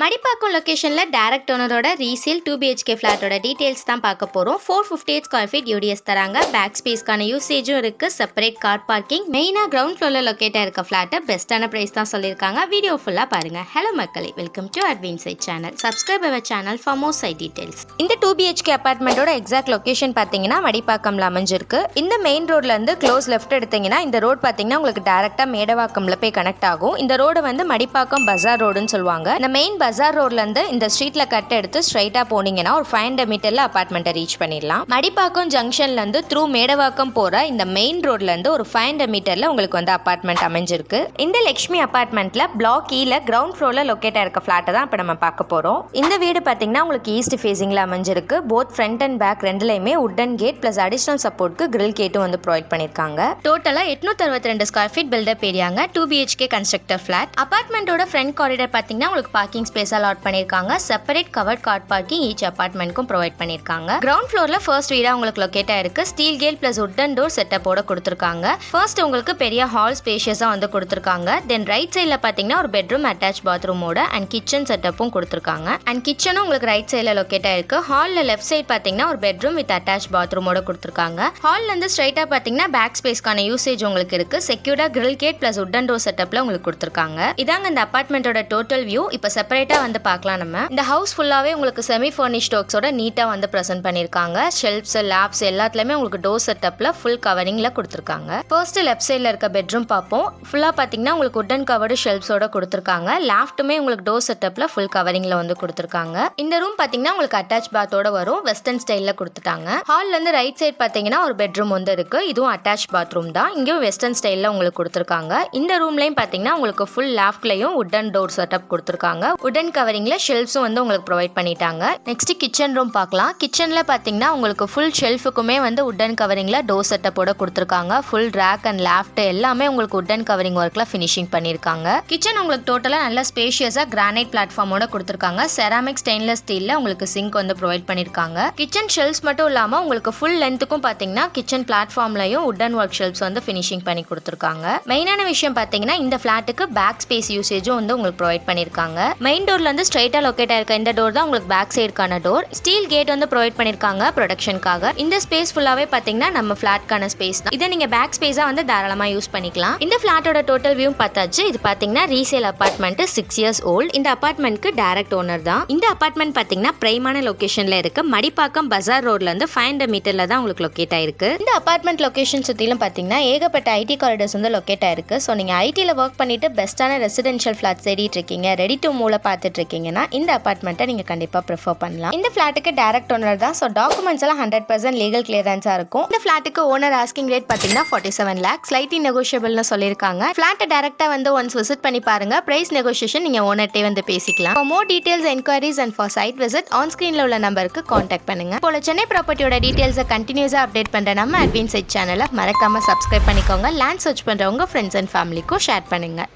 மடிப்பாக்கம் லொக்கேஷனில் டேரக்ட் ஓனரோட resale two BHK ஃப்ளாட்டோட டீட்டெயில்ஸ் தான் பார்க்க போகிறோம் four fifty eight square feet UDS தராங்க. பேக் ஸ்பேஸ்க்கான யூசேஜும் இருக்குது செப்பரேட் கார் பார்க்கிங் மெயினாக கிரவுண்ட் ஃப்ளோரில் லொக்கேட்டாக இருக்க ஃப்ளாட்டை பெஸ்ட்டான ப்ரைஸ் தான் சொல்லியிருக்காங்க. வீடியோ ஃபுல்லாக பாருங்கள் ஹலோ மக்களே welcome to Adwin site channel subscribe our channel for more site details இந்த டூ பிஹெச்கே அப்பார்ட்மெண்ட்டோட எக்ஸாக்ட் லொக்கேஷன் பார்த்தீங்கன்னா மடிப்பாக்கம்ல அமைஞ்சிருக்கு. இந்த மெயின் ரோட்லேருந்து க்ளோஸ் லெஃப்ட் எடுத்தீங்கன்னா இந்த ரோட் பார்த்தீங்கன்னா உங்களுக்கு டேரெக்டாக மேடவாக்கம்ல போய் கனெக்ட் ஆகும். இந்த ரோடு வந்து மடிப்பாக்கம் பஜார் ரோடுன்னு சொல்லுவாங்க. இந்த மெயின் பஜார் ரோட்லேருந்து இந்த ஸ்ட்ரீட்ல கட் எடுத்து ஸ்ட்ரைட்டாக போனீங்கன்னா ஒரு ஃபைவ் ஹண்ட்ரட் மீட்டரில் அப்பார்ட்மெண்ட்டை ரீச் பண்ணிடலாம். மடிப்பாக்கம் ஜங்ஷன்லேருந்து த்ரூ மேடவாக்கம் போகிற இந்த மெயின் ரோட்லேருந்து ஒரு ஃபைவ் ஹண்ட்ரட் மீட்டரில் உங்களுக்கு வந்து அப்பார்ட்மெண்ட் அமைஞ்சிருக்கு. இந்த லக்ஷ்மி அப்பார்ட்மெண்ட்டில் பிளாக் கீழே கிரவுண்ட் ஃப்ளோரில் லொக்கேட் இருக்க ஃப்ளாட்டை தான் இப்போ நம்ம பார்க்க போகிறோம் இந்த வீடு பார்த்தீங்கன்னா உங்களுக்கு ஈஸ்ட் ஃபேஸிங்கில் அமைஞ்சிருக்கு. போத் ஃப்ரண்ட் அண்ட் பேக் ரெண்டுலையுமே உட்டன் கேட் ப்ளஸ் அடிஷனல் சப்போர்ட்க்கு கிரில் கேட்டும் வந்து ப்ரொவைட் பண்ணியிருக்காங்க டோட்டலாக எட்நூத்தி அறுபத்தி ரெண்டு ஸ்கொயர் ஃபீட் பில்டப் ஏரியாங்க டூ பிஹெச்கே கன்ஸ்ட்ரக்டர் ஃப்ளாட் அப்பார்ட்மெண்ட்டோட ஃப்ரண்ட் காரிடர் பார்த்தீங்கன்னா உங்களுக்கு பார்க்கிங் ஸ்பேஸ் அலாட் பண்ணியிருக்காங்க separate covered car parking each அப்பார்ட்மெண்ட்க்கும் provide பண்ணியிருக்காங்க கிரவுண்ட் ஃப்ளோரில் ஃபர்ஸ்ட் வீடாக உங்களுக்கு லொக்கேட் ஆயிருக்கு. Steel gate plus wooden door செட்டப்போட கொடுத்துருக்காங்க. ஃபர்ஸ்ட் உங்களுக்கு பெரிய ஹால் ஸ்பேஷியஸாக வந்து கொடுத்துருக்காங்க. தென் ரைட் சைடில் பார்த்தீங்கன்னா ஒரு பெட்ரூம் அட்டாச் பாத்ரூமோட அண்ட் கிச்சன் செட்டப்பும் கொடுத்துருக்காங்க. அண்ட் கிச்சனும் உங்களுக்கு ரைட் சைடில் லொக்கேட் ஆயிருக்கு. ஹாலில் லெஃப்ட் சைட் பார்த்தீங்கன்னா ஒரு பெட்ரூம் வித் அட்டாச் பாத்ரூமோட கொடுத்துருக்காங்க. ஹால்ல இருந்து ஸ்ட்ரைட்டாக பார்த்தீங்கன்னா பேக் ஸ்பேஸ்க்கான யூசேஜ் உங்களுக்கு இருக்கு. செக்யூர்டா grill gate plus wooden door செட்டப்ல உங்களுக்கு கொடுத்துருக்காங்க. இதாங்க இந்த அப்பார்ட்மெண்ட்டோட டோட்டல் வியூ இப்போ செப்பரேட்டா வந்து பார்க்கலாம் நம்ம. இந்த ஹவுஸ் ஃபுல்லாவே உங்களுக்கு செமி ஃபர்னிஷ் ஒர்க்ஸோட நீட்டா வந்து ப்ரெசென்ட் பண்ணிருக்காங்க ஷெல்ஃப்ஸ் லேப்ஸ் எல்லாத்துலயுமே உங்களுக்கு டோர் செட்டப்ல ஃபுல் கவரிங்ல கொடுத்துருக்காங்க. ஃபர்ஸ்ட் லெஃப்ட் சைடில் இருக்க பெட்ரூம் பார்ப்போம். ஃபுல்லா பார்த்தீங்கன்னா உங்களுக்கு உட்டன் கவர்டு ஷெல்ஃப்ஸோட கொடுத்துருக்காங்க. லேஃப்ட்டுமே உங்களுக்கு டோர் செட்டப்ல ஃபுல் கவரிங்ல வந்து கொடுத்துருக்காங்க. இந்த ரூம் பார்த்தீங்கன்னா உங்களுக்கு அட்டாச் பாத்தோட வரும். வெஸ்டர்ன் ஸ்டைலில் கொடுத்துட்டாங்க. ஹால்ல இருந்து ரைட் சைடு பார்த்தீங்கன்னா ஒரு பெட்ரூம் வந்து இருக்கு. இதுவும் அட்டாச் பாத்ரூம் தான். இங்கேயும் வெஸ்டர்ன் ஸ்டைலில் உங்களுக்கு கொடுத்துருக்காங்க. இந்த ரூம்லையும் பார்த்தீங்கன்னா உங்களுக்கு ஃபுல் லேஃப்ட்லையும் உட்டன் டோர் செட்டப் கொடுத்துருக்காங்க. உடன் கவரிங்கில் ஷெல்ஃப்ஸும் வந்து உங்களுக்கு ப்ரொவைட் பண்ணிட்டாங்க. நெக்ஸ்ட் கிச்சன் ரூம் பார்க்கலாம். கிச்சனில் பார்த்தீங்கன்னா உங்களுக்கு ஃபுல் ஷெல்ஃபுக்குமே வந்து உட்டன் கவரிங்கில் டோர் செட்டப்போட கொடுத்துருக்காங்க. ஃபுல் ரேக் அண்ட் லேஃப்ட் எல்லாமே உங்களுக்கு உட்டன் கவரிங் ஒர்க்கில் ஃபினிஷிங் பண்ணியிருக்காங்க. கிச்சன் உங்களுக்கு டோட்டலாக நல்ல ஸ்பேஷியஸாக கிரானைட் பிளாட்ஃபார்மோட கொடுத்துருக்காங்க. செராமிக் ஸ்டெயின்லெஸ் ஸ்டீலில் உங்களுக்கு சிங்க் வந்து ப்ரொவைட் பண்ணியிருக்காங்க. கிச்சன் ஷெல்ஃப்ஸ் மட்டும் இல்லாமல் உங்களுக்கு ஃபுல் லென்த்துக்கும் பார்த்தீங்கன்னா கிச்சன் பிளாட்ஃபார்ம்லையும் உட்டன் ஒர்க் ஷெல்ஃப்ஸ் வந்து ஃபினிஷிங் பண்ணி கொடுத்துருக்காங்க. மெயினான விஷயம் பார்த்தீங்கன்னா இந்த ஃப்ளாட்டுக்கு பேக் ஸ்பேஸ் யூசேஜும் வந்து உங்களுக்கு ப்ரொவைட் பண்ணியிருக்காங்க. மெயின் டோர்ல இருந்து ஸ்ட்ரைட்டாக லொக்கேட் ஆயிருக்க இந்த டோர் தான் உங்களுக்கு பேக் சைடுக்கான டோர் ஸ்டீல் கேட் வந்து ப்ரொவைட் பண்ணியிருக்காங்க ப்ரொடக்ஷனுக்காக இந்த ஸ்பேஸ் ஃபுல்லாகவே பார்த்தீங்கன்னா நம்ம ஃப்ளாட்கான ஸ்பேஸ் தான். இதை நீங்கள் பேக் ஸ்பேஸாக வந்து தாராளமாக யூஸ் பண்ணிக்கலாம். இந்த ஃப்ளாட்டோட டோட்டல் வியூ பார்த்தாச்சு. இது பார்த்தீங்கன்னா resale apartment six years old இந்த அப்பார்ட்மெண்ட்க்கு டைரக்ட் ஓனர் தான். இந்த அப்பார்ட்மெண்ட் பார்த்தீங்கன்னா பிரைமான லொகேஷன்ல இருக்கு. மடிப்பாக்கம் பஜார் ரோட்ல இருந்து ஃபைவ் ஹண்ட்ரட் மீட்டர்ல தான் உங்களுக்கு லொக்கேட் ஆயிருக்கு. இந்த அப்பார்ட்மெண்ட் லொகேஷன் சுற்றிலும் பார்த்தீங்கன்னா ஏகப்பட்ட ஐடி காரிடர்ஸ் வந்து லொக்கேட் ஆயிருக்கு. ஸோ நீங்கள் ஐடியில் ஒர்க் பண்ணிட்டு பெஸ்ட்டான ரெசிடென்ஷியல் ஃப்ளாட் தேடிட்டு இருக்கீங்க. ரெடி டு மூல பார்த்துட்டு இருக்கீங்கன்னா இந்த அப்பார்ட்மெண்ட்டை நீங்கள் கண்டிப்பாக ப்ரிஃபர் பண்ணலாம். இந்த ஃப்ளாட்டுக்கு டேரக்ட் ஓனர் தான். ஸோ டாக்குமெண்ட்ஸ் எல்லாம் ஹண்ட்ரட் பர்சன்ட் லீகல் கிளியரன்ஸாக இருக்கும். இந்த ஃப்ளாட்டுக்கு ஓனர் ஆஸ்கிங் ரேட் பார்த்தீங்கன்னா ஃபார்ட்டி செவன் லேக்ஸ் ஸ்லைட்லி நெகோஷியபிள்னு சொல்லியிருக்காங்க. ஃப்ளாட்டை டேரக்டாக வந்து ஒன்ஸ் விசிட் பண்ணி பாருங்க. ப்ரைஸ் நெகோஷியேஷன் நீங்கள் ஓனர்ட்டே வந்து பேசிக்கலாம். For more details enquiries and for site visit on ஸ்க்ரீனில் உள்ள நம்பருக்கு காண்டாக்ட் பண்ணுங்க. போல சென்னை ப்ராப்பர்ட்டியோட டீட்டெயில்ஸை கண்டினியூஸாக அப்டேட் பண்ணுற நம்ம அட்வின் சைட் சேனலை மறக்காமல் சப்ஸ்கிரைப் பண்ணிக்கோங்க. லேண்ட் சர்ச் பண்ணுறவங்க ஃப்ரெண்ட்ஸ் அண்ட் ஃபேமிலிக்கும் ஷேர் பண்ணுங்க.